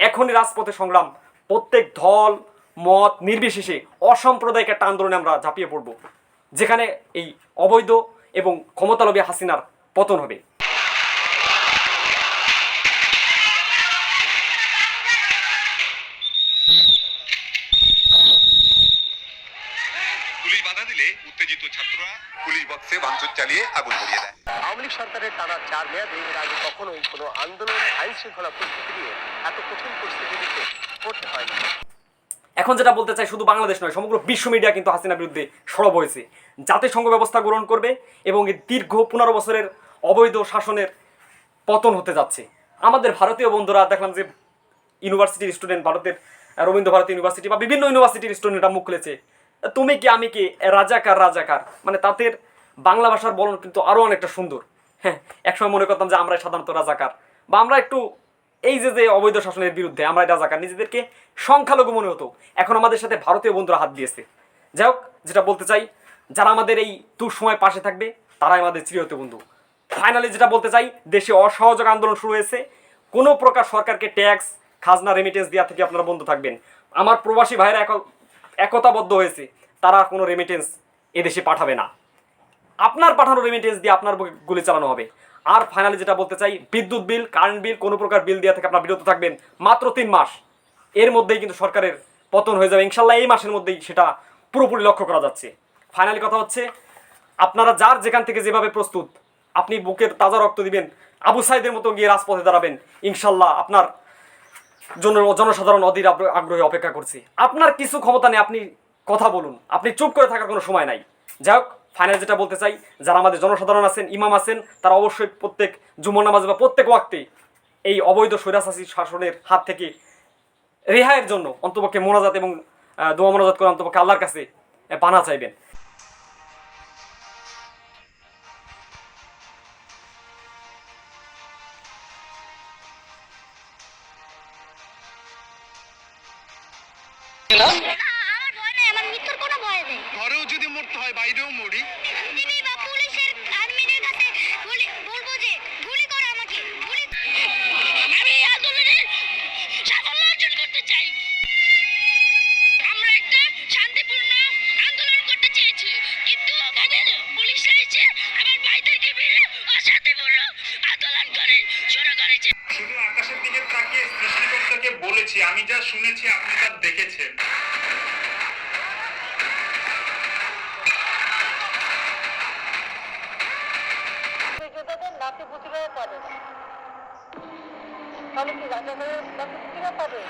এখনই রাজপথে সংগ্রাম। প্রত্যেক দল, মত নির্বিশেষে অসাম্প্রদায়িক একটা আন্দোলনে আমরা ঝাঁপিয়ে পড়ব, যেখানে এই অবৈধ এবং ক্ষমতালোভী হাসিনার পতন হবে। উত্তেজিত ছাত্ররা পুলিশ বক্সে ভাঙচুর চালিয়ে আগুন ধরিয়ে দেয়। চার মেয়াদে এর আগে কখনোই কোনো আন্দোলন, আইন শৃঙ্খলা পরিস্থিতি নিয়ে এত কঠিন পরিস্থিতির মুখে পড়তে হয়নি। এখন যেটা বলতে চাই, শুধু বাংলাদেশ নয়, সমগ্র বিশ্ব মিডিয়া কিন্তু হাসিনার বিরুদ্ধে সরব হয়েছে। জাতিসংঘ ব্যবস্থা গ্রহণ করবে এবং এই দীর্ঘ পনেরো বছরের অবৈধ শাসনের পতন হতে যাচ্ছে। আমাদের ভারতীয় বন্ধুরা, দেখলাম যে ইউনিভার্সিটির স্টুডেন্ট, ভারতের রবীন্দ্র ভারতী ইউনিভার্সিটি বা বিভিন্ন ইউনিভার্সিটির স্টুডেন্টরা মুখ খুলেছে, তুমি কি আমি কি রাজাকার রাজাকার? মানে তাদের বাংলা ভাষার বলন কিন্তু আরও অনেকটা সুন্দর। একসময় মনে করতাম যে আমরা সাধারণত রাজাকার। বা আমরা একটু এই যে যে অবৈধ শাসনের বিরুদ্ধে আমরা রাজাকার, নিজেদেরকে সংখ্যালঘু মনে হতো। এখন আমাদের সাথে ভারতীয় বন্ধুরা হাত দিয়েছে। যাই হোক, যেটা বলতে চাই, যারা আমাদের এই দুঃসময় পাশে থাকবে, তারাই আমাদের চিরহত বন্ধু। ফাইনালি যেটা বলতে চাই, দেশে অসহযোগ আন্দোলন শুরু হয়েছে। কোনো প্রকার সরকারকে ট্যাক্স, খাজনা রেমিটেন্স দেওয়া থেকে আপনারা বন্ধ থাকবেন। আমার প্রবাসী ভাইরা এক একতাবদ্ধ হয়েছে। তারা কোনো রেমিটেন্স এদেশে পাঠাবে না। আপনার পাঠানো রেমিটেন্স দিয়ে আপনার গুলি চালানো হবে। আর ফাইনালি যেটা বলতে চাই, বিদ্যুৎ বিল কারেন্ট বিল কোনো প্রকার বিল দেওয়া থেকে আপনার বিরত থাকবেন মাত্র তিন মাস। এর মধ্যেই কিন্তু সরকারের পতন হয়ে যাবে। ইনশাল্লাহ এই মাসের মধ্যেই সেটা পুরোপুরি লক্ষ্য করা যাচ্ছে। ফাইনালি কথা হচ্ছে, আপনারা যার যেখান থেকে যেভাবে প্রস্তুত, আপনি বুকের তাজা রক্ত দিবেন, আবু সাইদের মতো গিয়ে রাজপথে দাঁড়াবেন। ইনশাল্লাহ আপনার জন্য জনসাধারণ অধীর আগ্রহে অপেক্ষা করছি। আপনার কিছু ক্ষমতা নেই, আপনি কথা বলুন। আপনি চুপ করে থাকার কোনো সময় নাই। যাই হোক ফাইনাল যেটা বলতে চাই, যারা আমাদের জনসাধারণ আছেন, ইমাম আছেন, তারা অবশ্যই প্রত্যেক জুমর নামাজ বা প্রত্যেক ওয়াক্তে এই অবৈধ স্বৈরাচাসী শাসনের হাত থেকে রেহাইয়ের জন্য অন্তপক্ষে মোনাজাত এবং দোয়া মোনাজাত করে অন্তপক্ষে আল্লাহর কাছে পানা চাইবেন। না আমার ভয় নেই আমার মৃত্যুর কোনো ভয় ঘরেও যদি মরতে হয় বাইরেও মরি। বা পুলিশের আর্মিদের কাছে বলব যে গুলি করো আমাকে গুলি আমি আন্দোলনের সাফল্য অর্জন করতে চাই। আমরা একটা শান্তিপূর্ণ আন্দোলন করতে চেয়েছি কিন্তু ওখানে পুলিশরা এসে আমার ভাইদেরকে মেরে অশান্তিপূর্ণ আন্দোলন করে শুরু করেছে। শুধু আকাশের দিকে তাকিয়ে সৃষ্টিকর্তাকে বলেছি আমি যা শুনেছি আপনি তা দেখেছেন। কাছে খুচরোও পাবে। তাহলে কি রাজাকারের কাছে খুচরো পাবে?